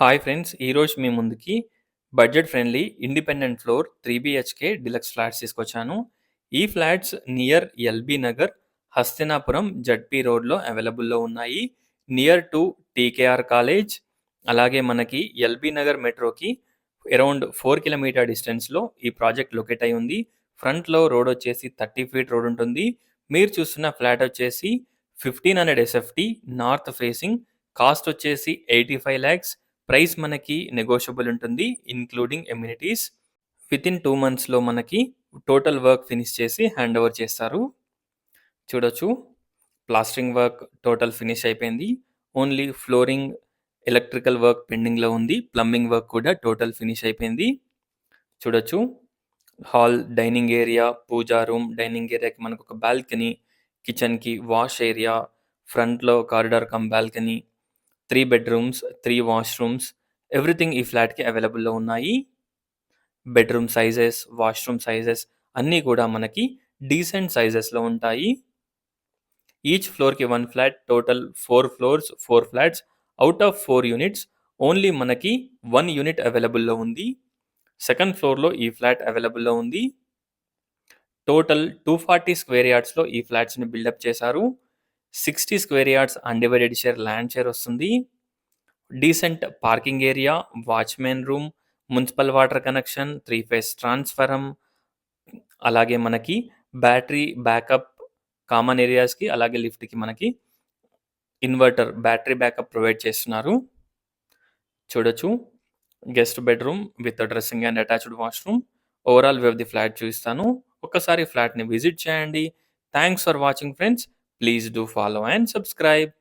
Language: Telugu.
హాయ్ ఫ్రెండ్స్ ఈరోజు మీ ముందుకి budget friendly independent floor three BHK deluxe flats తీసుకొచ్చాను. ఈ flats near LB Nagar Hastinapuram ZP రోడ్లో అవైలబుల్లో ఉన్నాయి. నియర్ టు టీకేఆర్ కాలేజ్ అలాగే మనకి ఎల్బీ నగర్ మెట్రోకి అరౌండ్ ఫోర్ కిలోమీటర్ డిస్టెన్స్లో ఈ ప్రాజెక్ట్ లొకేట్ అయి ఉంది. ఫ్రంట్లో రోడ్ వచ్చేసి థర్టీ ఫీట్ రోడ్ ఉంటుంది. మీరు చూస్తున్న ఫ్లాట్ వచ్చేసి fifteen hundred SFT north facing cost వచ్చేసి ఎయిటీ ఫైవ్ ల్యాక్స్. ప్రైస్ మనకి నెగోషియబుల్ ఉంటుంది including amenities with in two మంత్స్లో మనకి టోటల్ వర్క్ ఫినిష్ చేసి హ్యాండ్ ఓవర్ చేస్తారు. చూడొచ్చు. ప్లాస్టరింగ్ వర్క్ టోటల్ ఫినిష్ అయిపోయింది. ఓన్లీ ఫ్లోరింగ్ ఎలక్ట్రికల్ వర్క్ పెండింగ్లో ఉంది. ప్లంబింగ్ వర్క్ కూడా టోటల్ ఫినిష్ అయిపోయింది. చూడొచ్చు. Hall dining area pooja room dining ఏరియాకి మనకు ఒక బాల్కనీ కిచెన్కి వాష్ ఏరియా ఫ్రంట్లో corridor cum balcony three bedrooms three washrooms everything ఈ ఫ్లాట్కి అవైలబుల్లో ఉన్నాయి. బెడ్రూమ్ సైజెస్ వాష్రూమ్ సైజెస్ అన్నీ కూడా మనకి డీసెంట్ సైజెస్లో ఉంటాయి. ఈచ్ ఫ్లోర్కి one flat total four floors four flats out of four units only మనకి వన్ యూనిట్ అవైలబుల్లో ఉంది. సెకండ్ ఫ్లోర్లో ఈ ఫ్లాట్ అవైలబుల్లో ఉంది. టోటల్ టూ ఫార్టీ స్క్వేర్ యార్డ్స్లో ఈ ఫ్లాట్స్ని బిల్డప్ చేశారు. Sixty square yards undivided share land share వస్తుంది. Decent parking area watchmen room municipal water connection three phase transformer అలాగే మనకి బ్యాటరీ బ్యాకప్ కామన్ ఏరియాస్కి అలాగే లిఫ్ట్కి మనకి ఇన్వర్టర్ బ్యాటరీ బ్యాకప్ ప్రొవైడ్ చేస్తున్నారు. చూడొచ్చు. Guest bedroom with dressing and attached washroom overall view the flat చూపిస్తాను. ఒకసారి ఫ్లాట్ని విజిట్ చేయండి. Thanks for watching friends Please do follow and subscribe.